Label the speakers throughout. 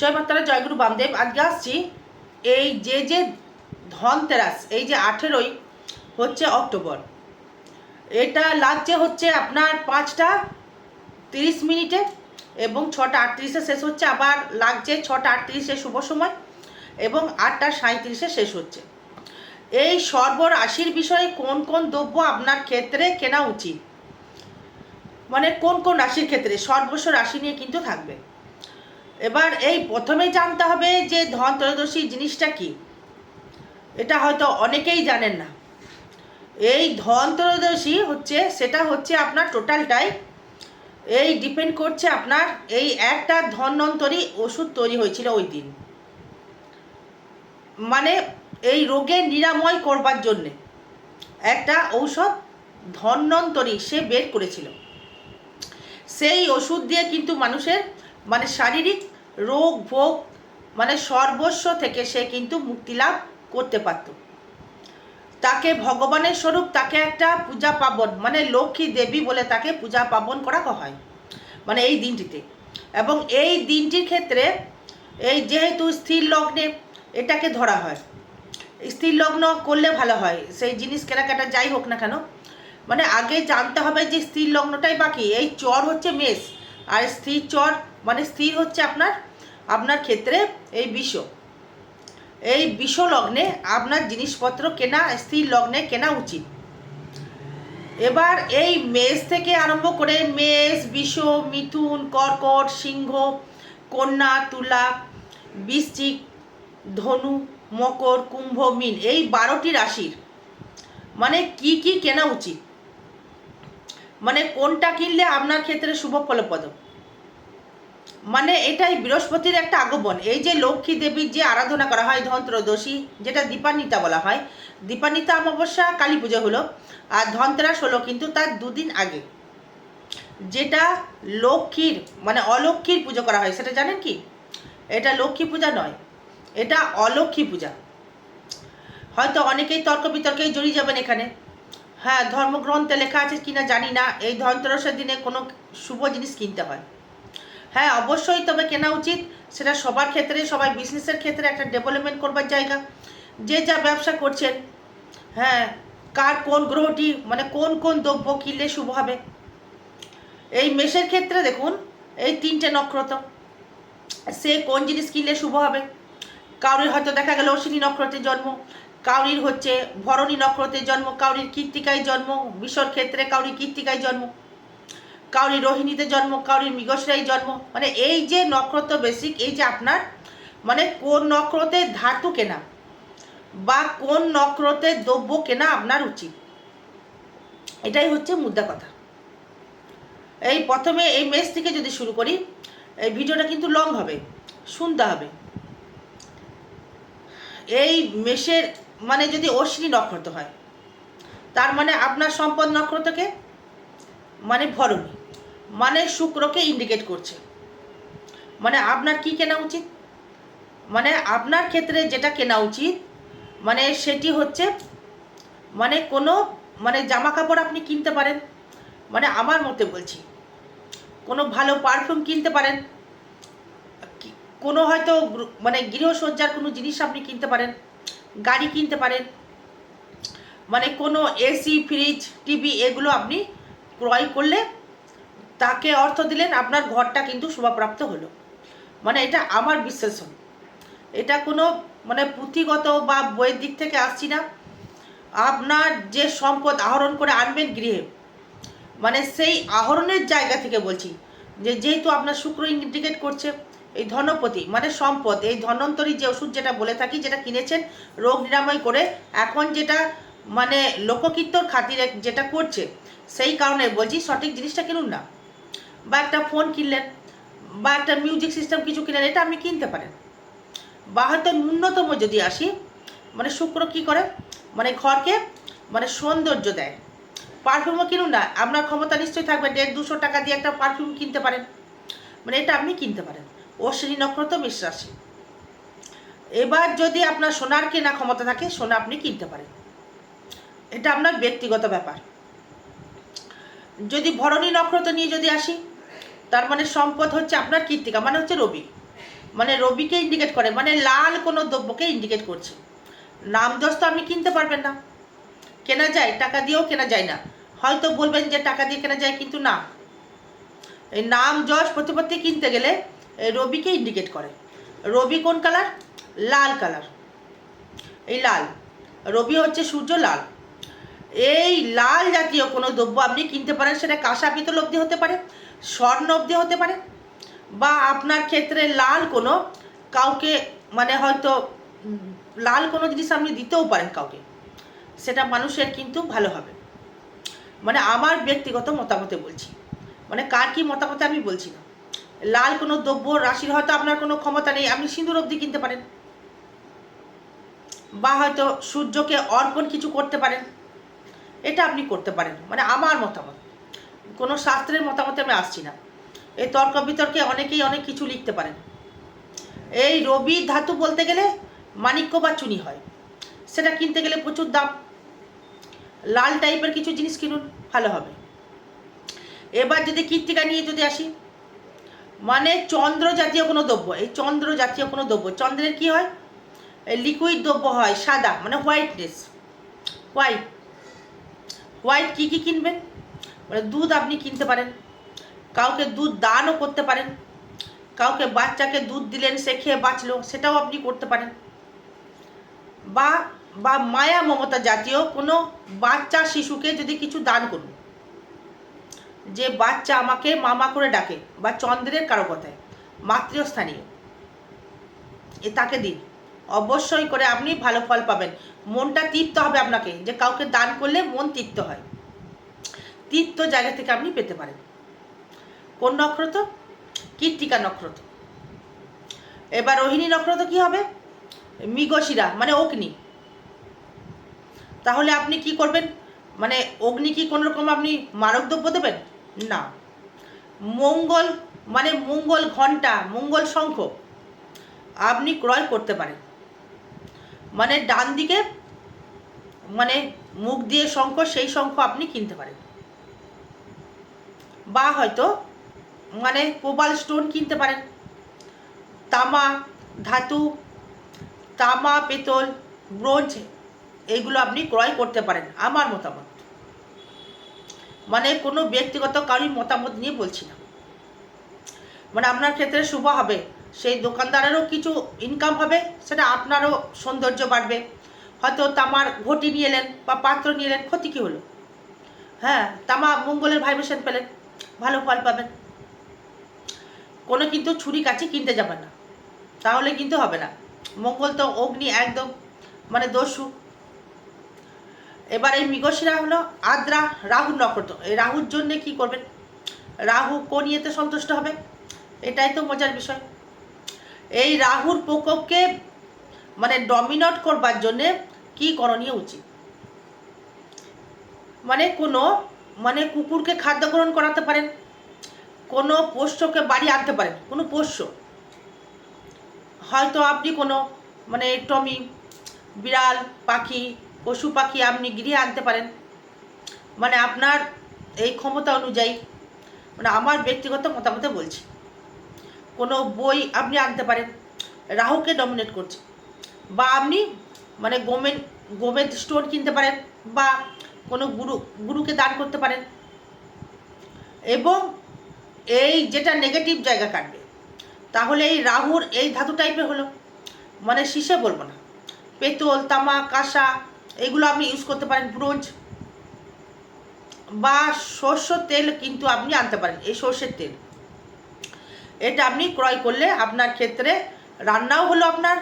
Speaker 1: জয় মাতারা জয়গুরু বামদেব। আজকে আসছি এই যে যে ধনতেরাস, এই যে আঠেরোই হচ্ছে অক্টোবর। এটা লাগছে হচ্ছে আপনার পাঁচটা তিরিশ মিনিটে এবং ছটা আটত্রিশে শেষ হচ্ছে, আবার লাগছে ছটা আটত্রিশে শুভ সময় এবং আটটা সাঁত্রিশে শেষ হচ্ছে। এই সর্বরাশির বিষয়ে কোন কোন দ্রব্য আপনার ক্ষেত্রে কেনা উচিত? মানে কোন কোন রাশির ক্ষেত্রে? সর্বস্ব রাশি নিয়ে কিন্তু থাকবে। এবার এই প্রথমে জানতে হবে যে ধন ত্রয়োদশী জিনিসটা কি। এটা হয়তো অনেকেই জানেন না। এই ধন ত্রয়োদশী হচ্ছে, সেটা হচ্ছে আপনার টোটালটাই। এই ডিপেন্ড করছে আপনার, এই একটা ধন্বন্তরী ওষুধ তৈরি হয়েছিল ওই দিন। মানে এই রোগের নিরাময় করবার জন্যে একটা ঔষধ ধন্বন্তরী সে বের করেছিল। সেই ওষুধ দিয়ে কিন্তু মানুষের মানে শারীরিক রোগ ভোগ মানে সর্বস্ব থেকে সে কিন্তু মুক্তি লাভ করতে পারত। তাকে ভগবানের স্বরূপ, তাকে একটা পূজা পাবন মানে লক্ষ্মী দেবী বলে তাকে পূজা পাবন করা হয় মানে এই দিনটিতে। এবং এই দিনটির ক্ষেত্রে এই যেহেতু স্থির লগ্নে এটাকে ধরা হয়, স্থির লগ্ন করলে ভালো হয়, সেই জিনিস কেনাকাটা যাই হোক না কেন মানে আগে জানতে হবে যে স্থির লগ্নটাই বাকি, এই চর হচ্ছে মেষ, আর স্থির চর মানে স্থির হচ্ছে আপনার আপনার ক্ষেত্রে এই বিষ। এই বিষ লগ্নে আপনার জিনিসপত্র কেনা, স্থির লগ্নে কেনা উচিত। এবার এই মেষ থেকে আরম্ভ করে মেষ, বিষ, মিথুন, কর্কট, সিংহ, কন্যা, তুলা, বৃশ্চিক, ধনু, মকর, কুম্ভ, মিন এই বারোটি রাশির মানে কি কি কেনা উচিত? মানে কোনটা কিনলে আপনার ক্ষেত্রে শুভ ফলপ্রদ? মানে এটাই বৃহস্পতির একটা আগমন। এই যে লক্ষ্মী দেবীর যে আরাধনা করা হয় ধনত্রদোষী যেটা দীপান্বিতা বলা হয়, দীপান্বিতা অমাবস্যা, কালী পুজো হলো, আর ধনতেরাস হলো কিন্তু তার দুদিন আগে। যেটা লক্ষ্মীর মানে অলক্ষ্মীর পুজো করা হয়, সেটা জানেন কি? এটা লক্ষ্মী পূজা নয়, এটা অলক্ষ্মী পূজা। হয়তো অনেকেই তর্ক বিতর্কেই জড়িয়ে যাবেন এখানে। হ্যাঁ ধর্মগ্রন্থে লেখা আছে কিনা জানি না, এই ধনতেরসের দিনে কোনো শুভ জিনিস কিনতে হয়। হ্যাঁ অবশ্যই তবে কেনা উচিত। সেটা সবার ক্ষেত্রে, সবাই বিজনেসের ক্ষেত্রে একটা ডেভেলপমেন্ট করবার জায়গা। যে যা ব্যবসা করছেন হ্যাঁ কার কোন গ্রহটি মানে কোন কোন দ্রব্য কিনলে শুভ হবে। এই মেষের ক্ষেত্রে দেখুন, এই তিনটে নক্ষত্র। সে কোন জিনিস কিনলে শুভ হবে? কাউরির হয়তো দেখা গেল অশ্বিনী নক্ষত্রের জন্ম। কাউরির হচ্ছে ভরণী নক্ষত্রের জন্ম। কাউরির কীর্তিকায় জন্ম। বিশ্বর ক্ষেত্রে কাউরির কীর্তিকায় জন্ম। কাউরির রোহিণীতে জন্ম কাউরির মৃগশিরায় জন্ম। মানে এই যে নক্ষত্র বেসিক এই যে আপনার মানে কোন নক্ষত্রের ধাতু কেনা বা কোন নক্ষত্রের দ্রব্য কেনা আপনার উচিত। এটাই হচ্ছে মুদ্রা কথা। এই প্রথমে এই মেস থেকে যদি শুরু করি, এই ভিডিওটা কিন্তু লং হবে, শুনতে হবে। এই মেষের মানে যদি অশ্বিনী নক্ষত্র হয়, তার মানে আপনার সম্পদ নক্ষত্রকে মানে ভরণী। মানে শুক্রকে ইন্ডিকেট করছে। মানে আপনার কি কেনা উচিত? মানে আপনার ক্ষেত্রে যেটা কেনা উচিত মানে সেটি হচ্ছে মানে কোনো মানে জামা কাপড় আপনি কিনতে পারেন। মানে আমার মতে বলছি, কোনো ভালো পারফিউম কিনতে পারেন। কোনো হয়তো মানে গৃহসজ্জার কোনো জিনিস আপনি কিনতে পারেন, গাড়ি কিনতে পারেন। মানে কোনো এসি ফ্রিজ টিভি এগুলো আপনি ক্রয় করলে তাকে অর্থ দিলেন, আপনার ঘরটা কিন্তু শোভাপ্রাপ্ত হলো। মানে এটা আমার বিশ্লেষণ। এটা কোনো মানে পুঁথিগত বা বইয়ের দিক থেকে আসছি না। আপনার যে সম্পদ আহরণ করে আনবেন গৃহে মানে সেই আহরণের জায়গা থেকে বলছি যে, যেহেতু আপনার শুক্র ইন্ডিকেট করছে, এই ধনপতি মানে সম্পদ, এই ধনন্তরী যে ওষুধ যেটা বলে থাকি, যেটা কিনেছেন রোগ নিরাময় করে, এখন যেটা মানে লোককীর্তর খাতিরে যেটা করছে, সেই কারণে বলছি সঠিক জিনিসটা কিনুন না। বা একটা ফোন কিনলেন, বা একটা মিউজিক সিস্টেম কিছু কিনলেন, এটা আপনি কিনতে পারেন। বা হয়তো ন্যূনতম যদি আসি মানে শুক্র কি করে? মানে ঘরকে মানে সৌন্দর্য দেয়। পারফিউমও কিনুন না, আপনার ক্ষমতা নিশ্চয়ই থাকবে, দেড় দুশো টাকা দিয়ে একটা পারফিউম কিনতে পারেন। মানে এটা আপনি কিনতে পারেন। অশ্বিনী নক্ষত্র বিশ্বাসী। এবার যদি আপনার সোনার কেনা ক্ষমতা থাকে, সোনা আপনি কিনতে পারেন। এটা আপনার ব্যক্তিগত ব্যাপার। যদি ভরণী নক্ষত্র নিয়ে যদি আসি তার মানে সম্পদ হচ্ছে আপনার কীর্তিকা মানে হচ্ছে রবি। মানে রবিকে ইন্ডিকেট করে মানে লাল কোনো দ্রব্যকে ইন্ডিকেট করছে। নাম যশ তো আপনি কিনতে পারবেন না। কেনা যায়, টাকা দিয়েও কেনা যায় না। হয়তো বলবেন যে টাকা দিয়ে কেনা যায়, কিন্তু না। এই নাম যশ প্রতিপত্তি কিনতে গেলে রবিকে ইন্ডিকেট করে। রবি কোন কালার লাল কালার এই লাল। রবি হচ্ছে সূর্য লাল। এই লাল জাতীয় কোনো দ্রব্য আপনি কিনতে পারেন, সেটা কাঁসা পিতল অবধি হতে পারে স্বর্ণ অবধি হতে পারে, বা আপনার ক্ষেত্রে লাল কোনো কাউকে মানে হয়তো লাল কোনো জিনিস আপনি দিতেও পারেন কাউকে, সেটা মানুষের কিন্তু ভালো হবে। মানে আমার ব্যক্তিগত মতামতে বলছি মানে কার কি মতামতে আমি বলছি না। লাল কোনো দ্রব্য রাশির হয়তো আপনার কোনো ক্ষমতা নেই, আপনি সিঁদুর অবধি কিনতে পারেন, বা হয়তো সূর্যকে অর্পণ কিছু করতে পারেন, এটা আপনি করতে পারেন মানে আমার মতামত। কোনো শাস্ত্রের মতামতে আমি আসছি না। এই তর্ক বিতর্কে অনেকেই অনেক কিছু লিখতে পারেন। এই রবি ধাতু বলতে গেলে মানিক্য বা চুনি হয়। সেটা কিনতে গেলে প্রচুর দাম। লাল টাইপের কিছু জিনিস কিনুন, ভালো হবে। এবার যদি কীর্তিকা নিয়ে যদি আসি মানে চন্দ্র জাতীয় কোনো দ্রব্য, এই চন্দ্র জাতীয় কোনো দ্রব্য, চন্দ্রের কি হয়? লিকুইড দ্রব্য হয়, সাদা মানে হোয়াইটনেস হোয়াইট হোয়াইট কী কী কিনবেন? মানে দুধ আপনি কিনতে পারেন। কাউকে দুধ দানও করতে পারেন। কাউকে বাচ্চাকে দুধ দিলেন, সে খেয়ে বাঁচলো, সেটাও আপনি করতে পারেন। বা বা মায়া মমতা জাতীয় কোনো বাচ্চা শিশুকে যদি কিছু দান করুন, যে বাচ্চা আমাকে মামা করে ডাকে বা চন্দ্রের কারও কথায়, মাতৃস্থানীয়, এ তাকে দিন। অবশ্যই করে আপনি ভালো ফল পাবেন। মনটা তৃপ্ত হবে আপনাকে, যে কাউকে দান করলে মন তৃপ্ত হয়। তৃপ্ত জায়গা থেকে আপনি পেতে পারেন। কোন নক্ষত্র? কীর্তিকা নক্ষত্র। এবার রোহিণী নক্ষত্র কি হবে? মৃগশিরা মানে অগ্নি। তাহলে আপনি কি করবেন? মানে অগ্নি কি কোনো রকম আপনি মারক দ্রব্য দেবেন? না। মঙ্গল মানে মঙ্গল ঘণ্টা মঙ্গল শঙ্খ, আপনি ক্রয় করতে পারেন। মানে ডান দিকে মানে মুখ দিয়ে শঙ্খ, সেই শঙ্খ আপনি কিনতে পারেন। বা হয়তো মানে কোবাল স্টোন কিনতে পারেন। তামা, ধাতু, তামা, পেতল, ব্রোঞ্জ এইগুলো আপনি ক্রয় করতে পারেন, আমার মতামত। মানে কোনো ব্যক্তিগত কারোর মতামত নিয়ে বলছি না। মানে আপনার ক্ষেত্রে শুভ হবে, সেই দোকানদারেরও কিছু ইনকাম হবে, সেটা আপনারও সৌন্দর্য বাড়বে। হয়তো তামার ঘটি নিয়ে এলেন বা পাত্র নিয়ে এলেন, ক্ষতি কী হলো? হ্যাঁ তামা মঙ্গলের ভাইব্রেশন পেলেন। ভালো ফল পাবেন কোনো কিন্তু ছুরি কাছে কিনতে যাবেন না। তাহলে কিন্তু হবে না। মঙ্গল তো অগ্নি একদম মানে দস্যু। এবার এই মৃগশিরা হলো আদ্রা, রাহুর নক্ষত্র। এই রাহুর জন্যে কি করবেন? রাহু কোন ইয়েতে সন্তুষ্ট হবে? এটাই তো মজার বিষয়। এই রাহুর প্রকোপকে মানে ডমিনেট করবার জন্যে কি করণীয় উচিত? মানে কোনো মানে কুকুরকে খাদ্য গ্রহণ করাতে পারেন, কোনো পোষ্যকে বাড়ি আনতে পারেন, কোনো পোষ্য। হয়তো আপনি কোনো মানে টমি, বিড়াল, পাখি, পশু পাখি আপনি গৃহে আনতে পারেন। মানে আপনার এই ক্ষমতা অনুযায়ী মানে আমার ব্যক্তিগত মতামতে বলছি। কোনো বই আপনি আনতে পারেন, রাহুকে ডমিনেট করছে। বা আপনি মানে গোমেন গোমের স্টোর কিনতে পারেন, বা কোনো গুরু, গুরুকে দান করতে পারেন। এবং এই যেটা নেগেটিভ জায়গা কাটবে, তাহলে এই রাহুর এই ধাতু টাইপের হলো। মানে শীষে বলব না। পেতল তামা কাঁসা, এগুলো আপনি ইউজ করতে পারেন, ব্রোঞ্জ। বা সর্ষ তেল কিন্তু আপনি আনতে পারেন, এই সর্ষের তেল। এটা আপনি ক্রয় করলে আপনার ক্ষেত্রে রান্নাও হলো আপনার,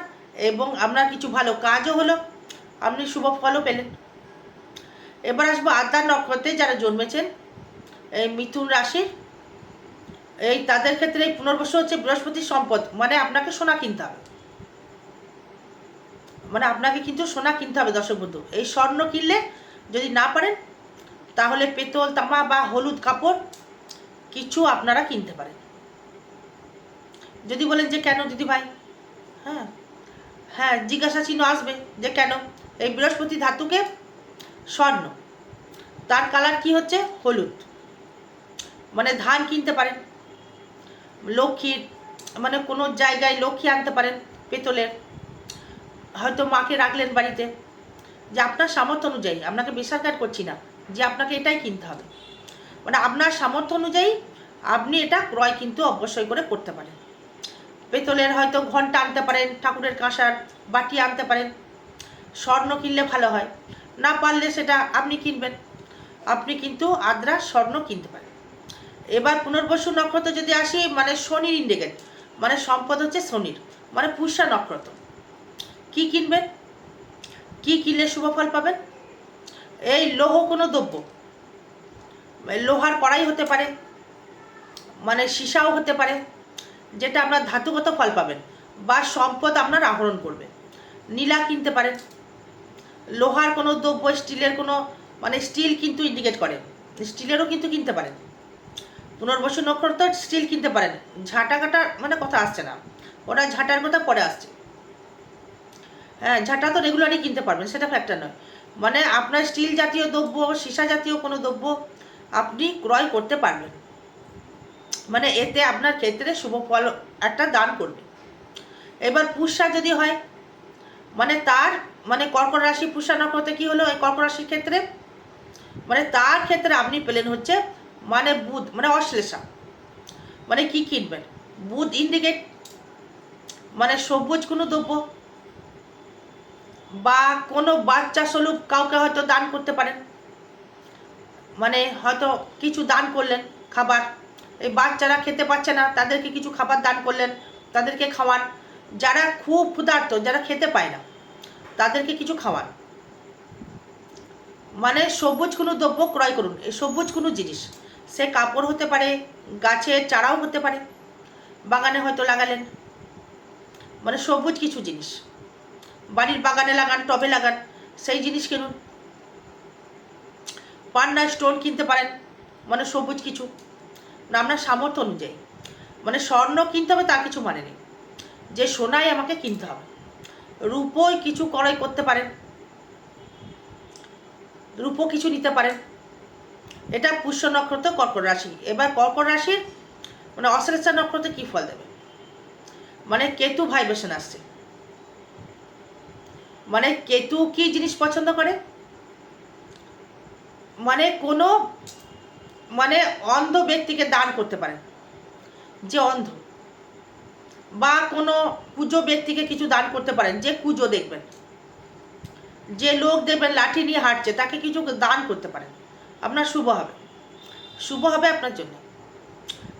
Speaker 1: এবং আপনার কিছু ভালো কাজও হলো। আপনি শুভ ফলও পেলেন। এবার আসব আদ্যার নক্ষত্রে যারা জন্মেছেন, এই মিথুন রাশির। এই তাদের ক্ষেত্রে এই পুনর্বসু হচ্ছে বৃহস্পতির সম্পদ মানে আপনাকে সোনা কিনতে হবে। মানে আপনাকে কিন্তু সোনা কিনতে হবে দর্শক বন্ধু। এই স্বর্ণ কিনলে যদি না পারেন, তাহলে পেতল, তামা বা হলুদ কাপড় কিছু আপনারা কিনতে পারেন। যদি বলেন যে কেন দিদি ভাই? হ্যাঁ হ্যাঁ জিজ্ঞাসা চিহ্ন আসবে যে কেন? এই বৃহস্পতি ধাতুকে স্বর্ণ। তার কালার কি হচ্ছে? হলুদ। মানে ধান কিনতে পারেন। লক্ষ্মীর মানে কোনো জায়গায় লক্ষ্মী আনতে পারেন পেতলের। হয়তো মাকে রাখলেন বাড়িতে। যে আপনার সামর্থ্য অনুযায়ী, আপনাকে বেসরকার করছি না, যে আপনাকে এটাই কিনতে হবে। মানে আপনার সামর্থ্য অনুযায়ী আপনি এটা ক্রয় কিন্তু অবশ্যই করে করতে পারেন। পেতলের হয়তো ঘণ্টা আনতে পারেন, ঠাকুরের কাঁসার বাটি আনতে পারেন। স্বর্ণ কিনলে ভালো হয়। না পারলে সেটা আপনি কিনবেন। আপনি কিন্তু আদ্রা স্বর্ণ কিনতে পারেন। এবার পুনর্বসু নক্ষত্র যদি আসি মানে শনির ইন্ডিকেট মানে সম্পদ হচ্ছে শনির মানে পুষ্যা নক্ষত্র। কি কিনবেন? কি কিনলে শুভ ফল পাবেন? এই লৌহ কোনো দ্রব্য। লোহার কড়াই হতে পারে মানে সীসাও হতে পারে, যেটা আপনার ধাতুগত ফল পাবেন, বা সম্পদ আপনার আহরণ করবে। নীলা কিনতে পারেন। লোহার কোনো দ্রব্য, স্টিলের কোনো মানে স্টিল কিন্তু ইন্ডিকেট করে। স্টিলেরও কিন্তু কিনতে পারেন। পুনর্বসু নক্ষত্র স্টিল কিনতে পারেন। ঝাঁটা কাটার মানে কথা আসছে না। ওরা ঝাঁটার কথা পরে আসছে। হ্যাঁ ঝাঁটা তো রেগুলারই কিনতে পারবেন, সেটা ফ্যাক্টর নয়। মানে আপনার স্টিল জাতীয় দ্রব্য, সীসা জাতীয় কোনো দ্রব্য আপনি ক্রয় করতে পারবেন। মানে এতে আপনার ক্ষেত্রে শুভ ফল একটা দান করবে। এবার পুষা যদি হয় মানে তার মানে কর্কট রাশি পুষ্যা নক্ষত্রে কী হলো? এই কর্কট রাশির ক্ষেত্রে মানে তার ক্ষেত্রে আপনি পেলেন হচ্ছে মানে বুধ মানে অশ্লেষা। মানে কি কিনবেন? বুধ ইন্ডিকেট মানে সবুজ কোনো দ্রব্য, বা কোনো বাচ্চা স্বরূপ কাউকে হয়তো দান করতে পারেন। মানে হয়তো কিছু দান করলেন, খাবার। এই বাচ্চারা খেতে পারছে না, তাদেরকে কিছু খাবার দান করলেন, তাদেরকে খাওয়ান। যারা খুব ক্ষুধার্ত, যারা খেতে পায় না তাদেরকে কিছু খাওয়ান। মানে সবুজ কোনো দ্রব্য ক্রয় করুন, এই সবুজ কোনো জিনিস। সে কাপড় হতে পারে, গাছের চারাও হতে পারে, বাগানে হয়তো লাগালেন। মানে সবুজ কিছু জিনিস। বাড়ির বাগানে লাগান, টবে লাগান, সেই জিনিস কিনুন। পান্না স্টোন কিনতে পারেন মানে সবুজ কিছু। না, আপনার সামর্থ্য অনুযায়ী। মানে স্বর্ণ কিনতে হবে তার কিছু মানে নেই। যে সোনাই আমাকে কিনতে হবে। রূপোই কিছু ক্রয় করতে পারেন রূপো কিছু নিতে পারেন এটা পুষ্য নক্ষত্র কর্কট রাশি। এবার কর্কট রাশির মানে অশ্লেষা নক্ষত্রে কী ফল দেবে? মানে কেতু ভাইব্রেশন আসছে। মানে কেতু কি জিনিস পছন্দ করে? মানে কোনো মানে অন্ধ ব্যক্তিকে দান করতে পারেন যে অন্ধ। বা কোনো পুজো ব্যক্তিকে কিছু দান করতে পারেন, যে পুজো দেখবেন। যে লোক দেখবেন লাঠি নিয়ে হাঁটছে, তাকে কিছু দান করতে পারেন। আপনার শুভ হবে। শুভ হবে আপনার জন্য।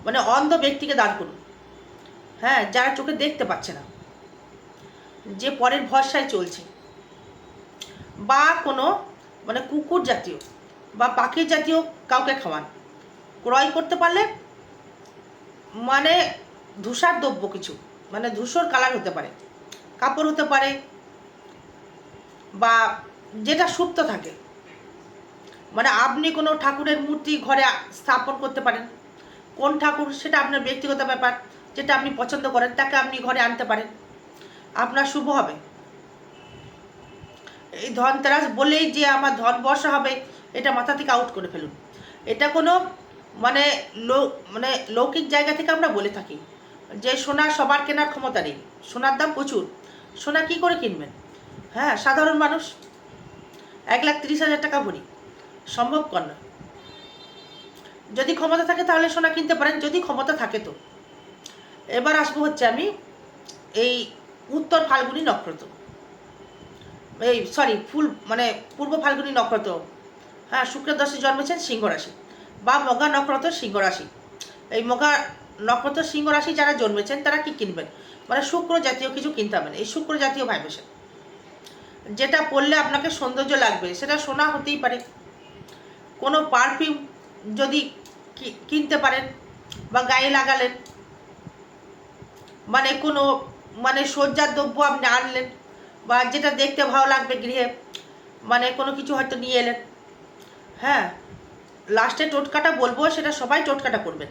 Speaker 1: মানে অন্ধ ব্যক্তিকে দান করুন। হ্যাঁ যারা চোখে দেখতে পাচ্ছে না। যে পরের ভরসায় চলছে। বা কোনো মানে কুকুর জাতীয় বা পাখি জাতীয় কাউকে খাওয়ান। ক্রয় করতে পারলে মানে ধূসার দ্রব্য কিছু। মানে ধূসর কালার হতে পারে। কাপড় হতে পারে বা যেটা সুপ্ত থাকে। মানে আপনি কোনো ঠাকুরের মূর্তি ঘরে স্থাপন করতে পারেন। কোন ঠাকুর সেটা আপনার ব্যক্তিগত ব্যাপার, যেটা আপনি পছন্দ করেন, তাকে আপনি ঘরে আনতে পারেন। আপনার শুভ হবে। এই ধনতেরাস বলেই যে আমার ধন বর্ষা হবে, এটা মাথা থেকে আউট করে ফেলুন। এটা কোনো মানে লো মানে লৌকিক জায়গা থেকে আমরা বলে থাকি। যে সোনা সবার কেনার ক্ষমতা নেই, সোনার দাম প্রচুর। সোনা কি করে কিনবেন? হ্যাঁ সাধারণ মানুষ, এক লাখ তিরিশ হাজার টাকা ভরি, সম্ভব কর না। যদি ক্ষমতা থাকে তাহলে সোনা কিনতে পারেন, যদি ক্ষমতা থাকে তো। এবার আসব হচ্ছে আমি এই উত্তর ফাল্গুনি নক্ষত্র। এই সরি ফুল মানে পূর্ব ফাল্গুনি নক্ষত্র। হ্যাঁ শুক্রের দশে জন্মেছেন সিংহ রাশি বা মগা নক্ষত্র সিংহ রাশি। এই মগা নক্ষত্র সিংহ রাশি যারা জন্মেছেন, তারা কি কিনবেন? মানে শুক্র জাতীয় কিছু কিনতে হবেন এই শুক্র জাতীয় ভাইব্রেশন যেটা পরলে আপনাকে সৌন্দর্য লাগবে, সেটা সোনা হতেই পারে। কোনো পারফিউম যদি কিনতে পারেন বা গায়ে লাগালেন মানে কোনো মানে সজ্জার দ্রব্য আপনি আনলেন বা যেটা দেখতে ভালো লাগবে গৃহে মানে কোনো কিছু হয়তো নিয়ে এলেন। হ্যাঁ লাস্টে টোটকাটা বলব, সেটা সবাই টোটকাটা করবেন।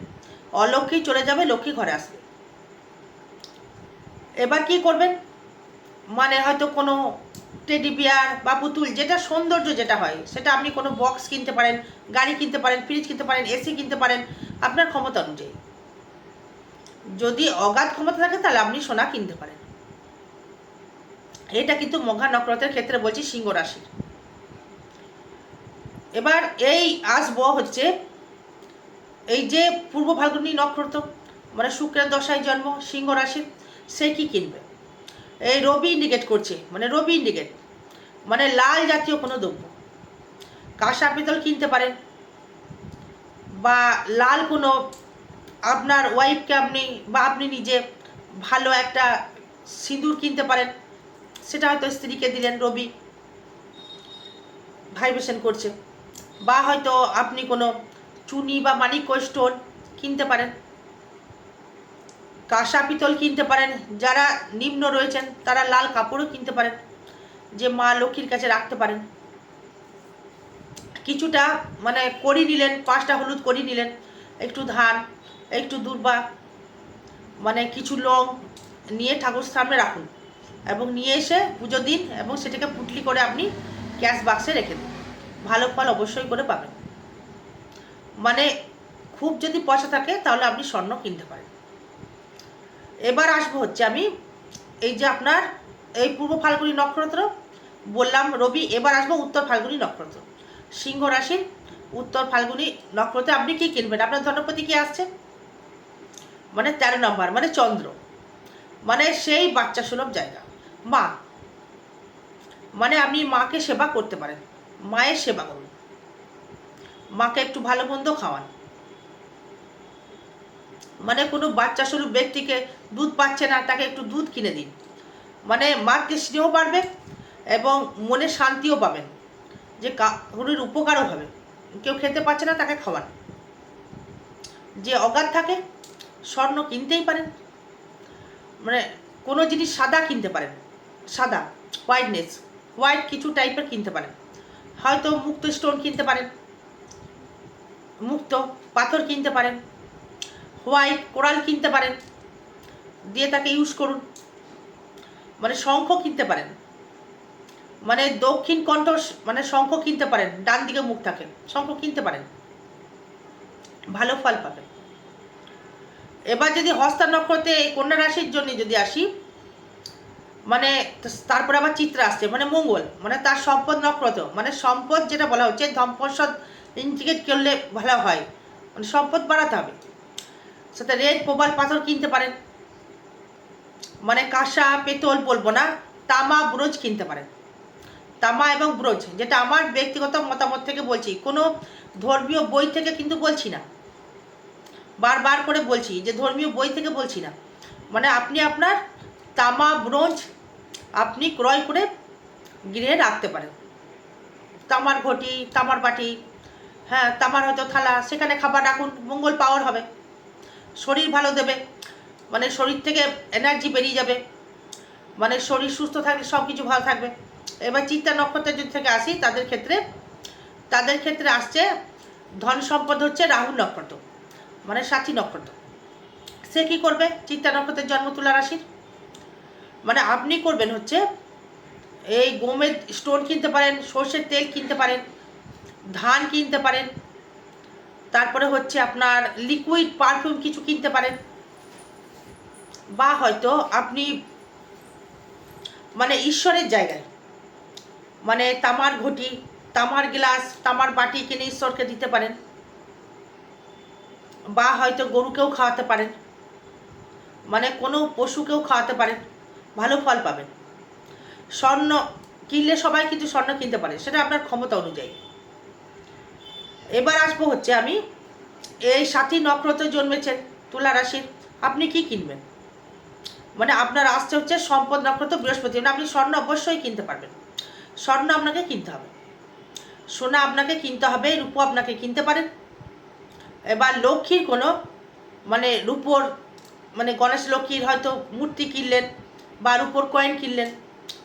Speaker 1: অলক্ষ্মী চলে যাবে, লক্ষ্মী ঘরে আসবে। এবার কি করবেন? মানে হয়তো কোনো টেডি বিয়ার বা পুতুল, যেটা সৌন্দর্য যেটা হয়, সেটা আপনি কোনো বক্স কিনতে পারেন, গাড়ি কিনতে পারেন ফ্রিজ কিনতে পারেন এসি কিনতে পারেন, আপনার ক্ষমতা অনুযায়ী। যদি অগাধ ক্ষমতা থাকে, তাহলে আপনি সোনা কিনতে পারেন। এটা কিন্তু মঘা নক্ষত্রের ক্ষেত্রে বলছি সিংহ রাশির। এবার এই আসব হচ্ছে এই যে পূর্ব ফাল্গুনী নক্ষত্র মানে শুক্রের দশায় জন্ম, সিংহ রাশি সে কি কিনবে? এই রবি ইন্ডিকেট করছে মানে রবি ইন্ডিকেট মানে লাল জাতীয় কোনো দ্রব্য। কাঁসা পিতল কিনতে পারেন, বা লাল কোনো আপনার ওয়াইফকে আপনি, বা আপনি নিজে ভালো একটা সিঁদুর কিনতে পারেন, সেটা হয়তো স্ত্রীকে দিলেন রবি, ভাইব্রেশন করছে, বা হয়তো আপনি কোনো চুনি বা মানিক স্টোন কিনতে পারেন। কাঁসা পিতল কিনতে পারেন। যারা নিম্ন রয়েছেন, তারা লাল কাপড়ও কিনতে পারেন, যে মা লক্ষ্মীর কাছে রাখতে পারেন। কিছুটা মানে করি নিলেন, পাঁচটা হলুদ করি নিলেন, একটু ধান, একটু দুর্বা মানে কিছু লং নিয়ে ঠাকুর সামনে রাখুন এবং নিয়ে এসে পুজো দিন এবং সেটাকে পুটলি করে আপনি ক্যাশ বাক্সে রেখে দিন। ভালো ফল অবশ্যই করে পাবেন। মানে খুব যদি পয়সা থাকে, তাহলে আপনি স্বর্ণ কিনতে পারেন। এবার আসব হচ্ছে আমি, এই যে আপনার এই পূর্ব ফাল্গুনি নক্ষত্র, বললাম রবি, এবার আসব উত্তর ফাল্গুনি নক্ষত্র। সিংহ রাশির উত্তর ফাল্গুনি নক্ষত্রে আপনি কি কিনবেন? আপনার ধনপতি কি আসছে? মানে তেরো নম্বর মানে চন্দ্র। মানে সেই বাচ্চা সুলভ জায়গা। মা মানে আপনি মাকে সেবা করতে পারেন। মায়ের সেবা করুন। মাকে একটু ভালো মন্দ খাওয়ান। মানে কোনো বাচ্চা স্বরূপ ব্যক্তিকে দুধ পাচ্ছে না, তাকে একটু দুধ কিনে দিন। মানে মাকে স্নেহ বাড়বে এবং মনে শান্তিও পাবেন, যে কারোর উপকারও হবে। কেউ খেতে পাচ্ছে না, তাকে খাওয়ান। যে অগাধ থাকে, স্বর্ণ কিনতেই পারেন। মানে কোনো জিনিস সাদা কিনতে পারেন, সাদা হোয়াইটনেস হোয়াইট কিছু টাইপের কিনতে পারেন। হয়তো মুক্ত স্টোন কিনতে পারেন। মুক্ত, পাথর কিনতে পারেন, হোয়াইট কোরাল কিনতে পারেন, দিয়ে তাকে ইউজ করুন। মানে শঙ্খ কিনতে পারেন। মানে দক্ষিণ কণ্ঠ মানে শঙ্খ কিনতে পারেন, ডান দিকে মুখ থাকে, শঙ্খ কিনতে পারেন। ভালো ফল পাবেন। এবার যদি হস্তা নক্ষত্রে এই কন্যা রাশির জন্য যদি আসি মানে তারপরে আবার চিত্র আসছে মানে মঙ্গল মানে তার সম্পদ নক্ষত্র মানে সম্পদ যেটা বলা হচ্ছে ধম্পসদ ইন্ডিকেট করলে ভালো হয়। মানে সম্পদ বাড়াতে হবে। সাথে রেড, প্রবাল, পাথর কিনতে পারেন। মানে কাঁসা, পেতল বলব না, তামা ব্রোজ কিনতে পারেন। তামা এবং ব্রোজ যেটা আমার ব্যক্তিগত মতামত থেকে বলছি। কোনো ধর্মীয় বই থেকে কিন্তু বলছি না। বারবার করে বলছি যে ধর্মীয় বই থেকে বলছি না। মানে আপনি আপনার তামা, ব্রোঞ্জ আপনি ক্রয় করে গৃহে রাখতে পারেন। তামার ঘটি, তামার বাটি হ্যাঁ তামার হয়তো থালা, সেখানে খাবার রাখুন, মঙ্গল পাওয়ার হবে। শরীর ভালো দেবে। মানে শরীর থেকে এনার্জি বেরিয়ে যাবে। মানে শরীর সুস্থ থাকলে সব কিছু ভালো থাকবে। এবার চিত্তা নক্ষত্রের যদি থেকে আসি, তাদের ক্ষেত্রে তাদের ক্ষেত্রে আসছে ধন সম্পদ হচ্ছে রাহুল নক্ষত্র মানে সাথী নক্ষত্র। সে কি করবে? চিত্তা নক্ষত্রের জন্ম তুলা রাশির। মানে আপনি করবেন হচ্ছে, এই গমের স্টোন কিনতে পারেন, সর্ষের তেল কিনতে পারেন। ধান কিনতে পারেন। তারপরে হচ্ছে আপনার লিকুইড পারফিউম কিছু কিনতে পারেন। বা হয়তো আপনি মানে ঈশ্বরের জায়গায় মানে তামার ঘটি, তামার গ্লাস তামার বাটি কিনে ঈশ্বরকে দিতে পারেন। বা হয়তো গরুকেও খাওয়াতে পারেন। মানে কোনো পশুকেও খাওয়াতে পারেন। ভালো ফল পাবেন। স্বর্ণ কিনলে সবাই কিন্তু স্বর্ণ কিনতে পারে সেটা আপনার ক্ষমতা অনুযায়ী। এবার আসব হচ্ছে আমি এই সাথী নক্ষত্রে জন্মেছেন তুলা রাশির। আপনি কি কিনবেন? মানে আপনার আসছে হচ্ছে সম্পদ নক্ষত্র বৃহস্পতি মানে আপনি স্বর্ণ অবশ্যই কিনতে পারবেন। স্বর্ণ আপনাকে কিনতে হবে। সোনা আপনাকে কিনতে হবে, রূপো আপনাকে কিনতে পারেন। এবার লক্ষ্মীর কোনো মানে রূপোর মানে গণেশ লক্ষ্মীর হয়তো মূর্তি কিনলেন বা রূপোর কয়েন কিনলেন।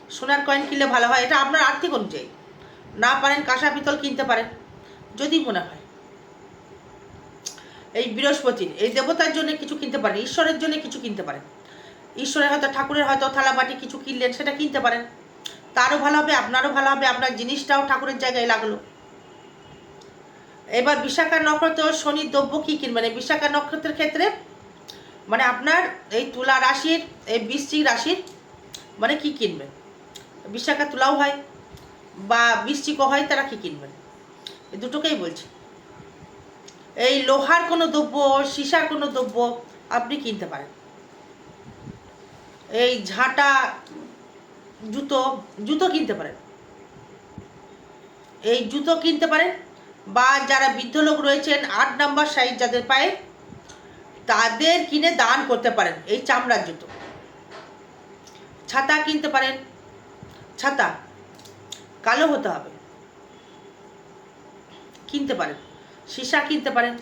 Speaker 1: সোনার কয়েন কিনলে ভালো হয়। এটা আপনার আর্থিক অনুযায়ী। না পারেন কাঁসা পিতল কিনতে পারেন। যদি মনে হয়। এই বৃহস্পতির, এই দেবতার জন্য কিছু কিনতে পারেন, ঈশ্বরের জন্য কিছু কিনতে পারেন। ঈশ্বরের হয়তো, ঠাকুরের হয়তো থালা বাটি কিছু কিনলেন, সেটা কিনতে পারেন। তারও ভালো হবে, আপনারও ভালো হবে, আপনার জিনিসটাও ঠাকুরের জায়গায় লাগল। এবার বিশাখা নক্ষত্র, শনি দ্রব্য কী কিনবেন? এই বিশাখা নক্ষত্রের ক্ষেত্রে মানে আপনার এই তুলা রাশির, এই বৃশ্চিক রাশির মানে কি কিনবেন? বিশাখা তুলাও হয়, বা বৃশ্চিকও হয়, তারা কি কিনবেন? এই দুটোকেই বলছি। এই লোহার কোনো দ্রব্য, সীসার কোনো দ্রব্য আপনি কিনতে পারেন। এই ঝাঁটা, জুতো জুতো কিনতে পারেন। এই জুতো কিনতে পারেন বা যারা বৃদ্ধ লোক রয়েছেন, আট নাম্বার সাইজ যাদের পায়ে, তাদের কিনে দান করতে পারেন এই চামড়ার জুতো। ছাতা কিনতে পারেন। ছাতা, কালো হতে হবে। কিনতে পারেন। সীসা কিনতে পারেন।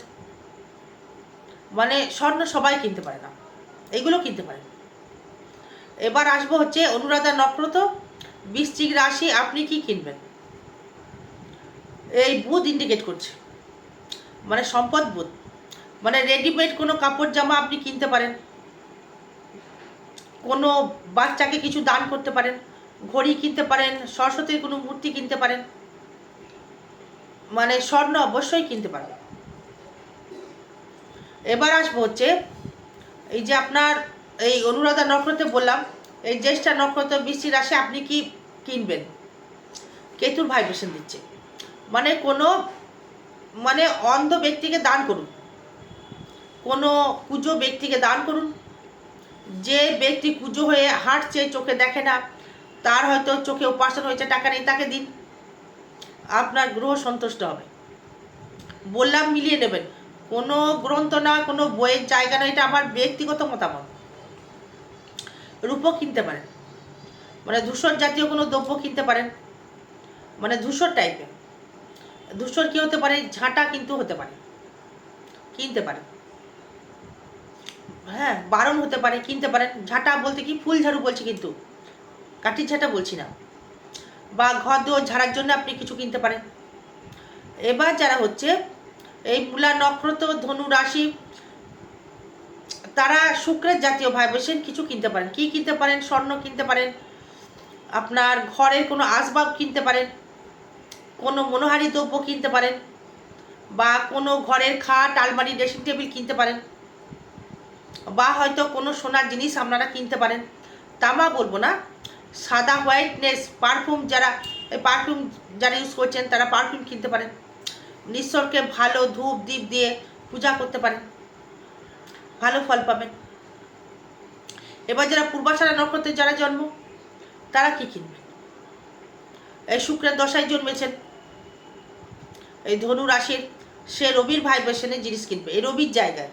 Speaker 1: মানে স্বর্ণ সবাই কিনতে পারে না। এইগুলো কিনতে পারেন। এবার আসব হচ্ছে অনুরাধা নক্রত বৃশ্চিক রাশি, আপনি কি কিনবেন? এই বুধ ইন্ডিকেট করছে। মানে সম্পদ বুধ। মানে রেডিমেড কোনো কাপড় জামা আপনি কিনতে পারেন। কোনো বাচ্চাকে কিছু দান করতে পারেন। ঘড়ি কিনতে পারেন, সরস্বতীর কোনো মূর্তি কিনতে পারেন। মানে স্বর্ণ অবশ্যই কিনতে পারবে। এবার আসব হচ্ছে, এই যে আপনার এই অনুরাধা নক্ষত্রে বললাম, এই জ্যেষ্ঠা নক্ষত্র বৃষ্টির রাশি আপনি কি কিনবেন? কেতুর ভাইব্রেশন দিচ্ছে। মানে কোনো মানে অন্ধ ব্যক্তিকে দান করুন। কোনো কুজো ব্যক্তিকে দান করুন। যে ব্যক্তি কুজো হয়ে হাঁটছে, চোখে দেখে না, তার হয়তো চোখে উপাসন হয়েছে, টাকা নেই, তাকে দিন। আপনার গ্রহ সন্তুষ্ট হবে। বললাম মিলিয়ে নেবেন। কোনো গ্রন্থ না, কোনো বইয়ের জায়গা না, এটা আমার ব্যক্তিগত মতামত। রূপো কিনতে পারেন। মানে ধূসর জাতীয় কোনো দ্রব্য কিনতে পারেন। মানে ধূসর টাইপের ধূসর কী হতে পারে? ঝাঁটা কিন্তু হতে পারে। কিনতে পারেন। হ্যাঁ বারণ হতে পারে, কিনতে পারেন। ঝাঁটা বলতে কি? ফুল ঝাড়ু বলছি কিন্তু। কাঠির ঝাঁটা বলছি না। বা ঘর দুয়ার ঝাড়ার জন্য আপনি কিছু কিনতে পারেন। এবার যারা হচ্ছে, এই মূলা, নক্ষত্র, ধনু, রাশি, তারা শুক্রের জাতীয় ভাইব্রেশন কিছু কিনতে পারেন। কি কিনতে পারেন? স্বর্ণ কিনতে পারেন। আপনার ঘরের কোনো আসবাব কিনতে পারেন। কোনো মনোহারি দ্রব্য কিনতে পারেন। বা কোনো ঘরের খাট, আলমারি, ড্রেসিং টেবিল কিনতে পারেন। বা হয়তো কোনো সোনার জিনিস আপনারা কিনতে পারেন। তামা বলব না সাদা হোয়াইটনেস, পারফিউম যারা পারফিউম যারা ইউজ করছেন, তারা পারফিউম কিনতে পারেন। ঈশ্বরকে ভালো ধূপ দ্বীপ দিয়ে পূজা করতে পারেন। ভালো ফল পাবেন। এবার যারা পূর্বাশারা নক্ষত্রে যারা জন্ম, তারা কি কিনবেন? এই শুক্রের দশায় জন্মেছেন। এই ধনু রাশির, সে রবির ভাইব্রেশনে জিনিস কিনবে। এই রবির জায়গায়।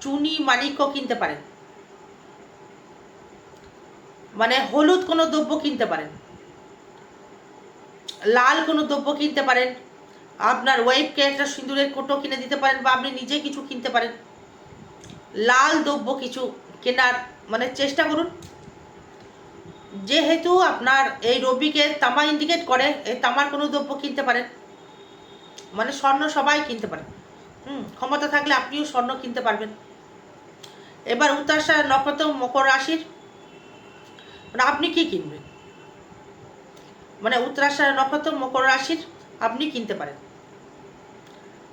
Speaker 1: চুনি মানিক্য কিনতে পারেন। মানে হলুদ কোনো দ্রব্য কিনতে পারেন। লাল কোনো দ্রব্য কিনতে পারেন। আপনার ওয়াইফকে একটা সিঁদুরের কোটো কিনে দিতে পারেন বা আপনি নিজে কিছু কিনতে পারেন। লাল দ্রব্য কিছু কেনার মানে চেষ্টা করুন। যেহেতু আপনার এই রবিকে তামা ইন্ডিকেট করে, এই তামার কোনো দ্রব্য কিনতে পারেন। মানে স্বর্ণ সবাই কিনতে পারেন হুম, ক্ষমতা থাকলে আপনিও স্বর্ণ কিনতে পারবেন। এবার উত্তরাশা নক্ষত্র মকর রাশির মানে আপনি কি কিনবেন? মানে উত্তরাশা নক্ষত্র, মকর রাশির আপনি কিনতে পারেন।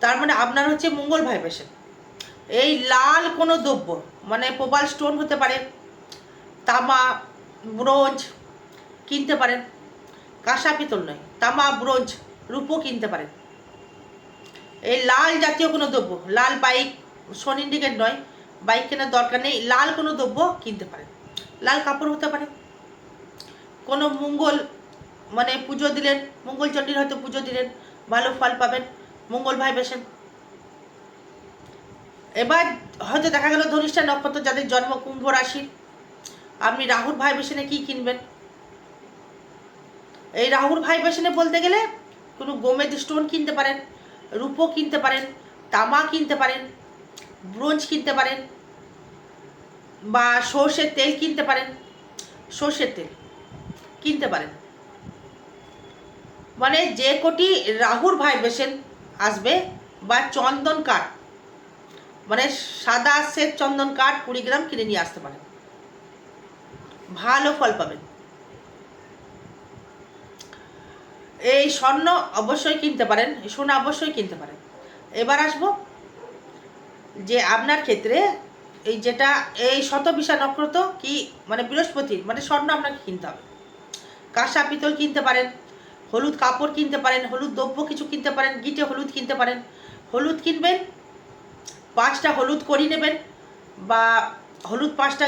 Speaker 1: তার মানে আপনার হচ্ছে মঙ্গল ভাইব্রেশন। এই লাল কোনো দ্রব্য মানে প্রবাল স্টোন হতে পারে, তামা, ব্রোঞ্জ কিনতে পারেন। কাঁসা পিতল নয়, তামা, ব্রোঞ্জ, রূপো কিনতে পারেন। এই লাল জাতীয় কোনো দ্রব্য, লাল বাইক, সোন ইন্ডিকেট নয়, বাইক কেনার দরকার নেই, লাল কোনো দ্রব্য কিনতে পারেন। লাল কাপড় হতে পারে। কোনো মঙ্গল মানে পুজো দিলেন, মঙ্গল চণ্ডীর হয়তো পুজো দিলেন, ভালো ফল পাবেন, মঙ্গল ভাইব্রেশন এবার হয়তো দেখা গেল ধনিষ্ঠা নক্ষত্র যাদের জন্ম কুম্ভ রাশির আপনি রাহুর ভাইব্রেশনে কি কিনবেন? এই রাহুর ভাইব্রেশনে বলতে গেলে কোনো গোমেদ স্টোন কিনতে পারেন, রূপো কিনতে পারেন, তামা কিনতে পারেন, ব্রোঞ্জ কিনতে পারেন, বা সর্ষের তেল কিনতে পারেন। সর্ষের তেল। কিনতে পারেন। মানে যে কোটি রাহুর ভাইব্রেশন আসবে বা চন্দন কাঠ মানে সাদা শ্বেত চন্দন কাঠ কুড়ি গ্রাম কিনে নিয়ে আসতে পারেন। ভালো ফল পাবেন। এই স্বর্ণ অবশ্যই কিনতে পারেন সোনা অবশ্যই কিনতে পারেন। এবার আসব যে আপনার ক্ষেত্রে এই যেটা এই শত শতবিশা নক্ষত্র কি মানে বৃহস্পতির মানে স্বর্ণ আপনাকে কিনতে হবে। কাঁসা পিতল কিনতে পারেন, হলুদ কাপড় কিনতে পারেন, হলুদ দ্রব্য কিছু কিনতে পারেন, গিটে হলুদ কিনতে পারেন। হলুদ কিনবেন, পাঁচটা হলুদ করি নেবেন বা হলুদ পাঁচটা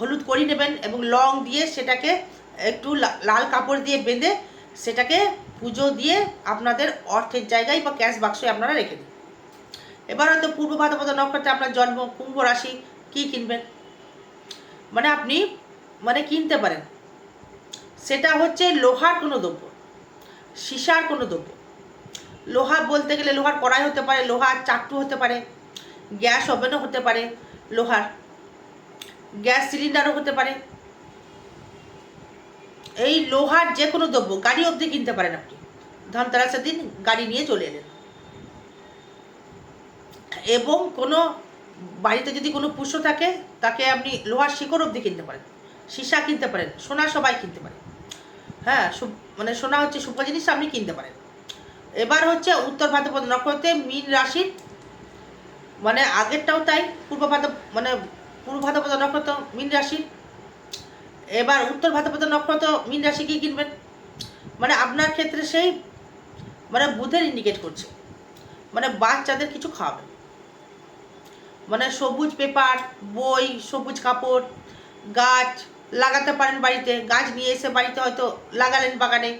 Speaker 1: হলুদ করি নেবেন এবং লং দিয়ে সেটাকে একটু লাল কাপড় দিয়ে বেঁধে সেটাকে পুজো দিয়ে আপনাদের অর্থের জায়গায় বা ক্যাশ বাক্সে আপনারা রেখে দিন। এবার হয়তো পূর্ব ভাদ্রপদ নক্ষত্রে আপনার জন্ম, কুম্ভ রাশি, কী কিনবেন? মানে আপনি মানে কিনতে পারেন। সেটা হচ্ছে লোহার কোনো দ্রব্য, সীসার কোনো দ্রব্য। লোহা বলতে গেলে লোহার কড়াই হতে পারে, লোহার চাট্টু হতে পারে, গ্যাস ওভেনও হতে পারে লোহার, গ্যাস সিলিন্ডারও হতে পারে। এই লোহার যে কোনো দ্রব্য গাড়ি অবধি কিনতে পারেন আপনি। ধনতেরাসের দিন গাড়ি নিয়ে চলে এলেন। এবং কোনো বাড়িতে যদি কোনো পুষ্য থাকে, তাকে আপনি লোহার শিকড় অবধি কিনতে পারেন, সীসা কিনতে পারেন, সোনা সবাই কিনতে পারেন হ্যাঁ মানে সোনা হচ্ছে শুভ জিনিস আপনি কিনতে পারেন। এবার হচ্ছে উত্তর ভাদ্রপদ নক্ষত্রে মীন রাশির মানে আগেরটাও তাই, পূর্ব ভাদ্র মানে পূর্ব ভাদ্রপদ নক্ষত্র মীন রাশি এবার উত্তর ভাদ্রপদ নক্ষত্র মীন রাশি কি কিনবেন? মানে আপনার ক্ষেত্রে সেই মানে বুধের ইন্ডিকেট করছে। মানে বাচ্চাদের কিছু খাওয়াবেন। মানে সবুজ পেপার, বই, সবুজ কাপড়, গাছ লাগাতে পারেন বাড়িতে। গাছ নিয়ে এসে বাড়িতে হয়তো লাগালেন বাগানে।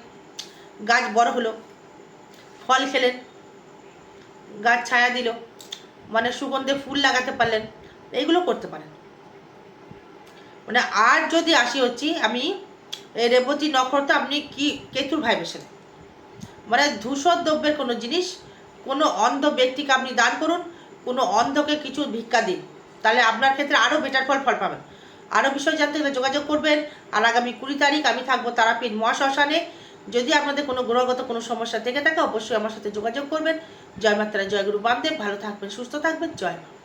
Speaker 1: গাছ বড় হলো, ফল খেলেন, গাছ ছায়া দিল মানে সুগন্ধে ফুল লাগাতে পারলেন, এইগুলো করতে পারেন। মানে আর যদি আসি হচ্ছি, আমি রেবতী নক্ষত্র আপনি কি কেতুর ভাইবেশন মানে ধূসর দ্রব্যের কোনো জিনিস, কোনো অন্ধ ব্যক্তিকে আপনি দান করুন, কোনো অন্ধকে কিছু ভিক্ষা দিন। তাহলে আপনার ক্ষেত্রে আরও বেটার ফল ফল পাবেন। আরও বিষয় জানতে গেলে যোগাযোগ করবেন। আর আগামী কুড়ি তারিখ আমি থাকব তারাপীঠ মহাশ্মশানে। যদি আপনাদের কোনো গ্রহগত কোনো সমস্যা থেকে থাকে, অবশ্যই আমার সাথে যোগাযোগ করবেন। জয় মাত্রা, জয় গুরু বামদেব। ভালো থাকবেন, সুস্থ থাকবেন। জয় মা।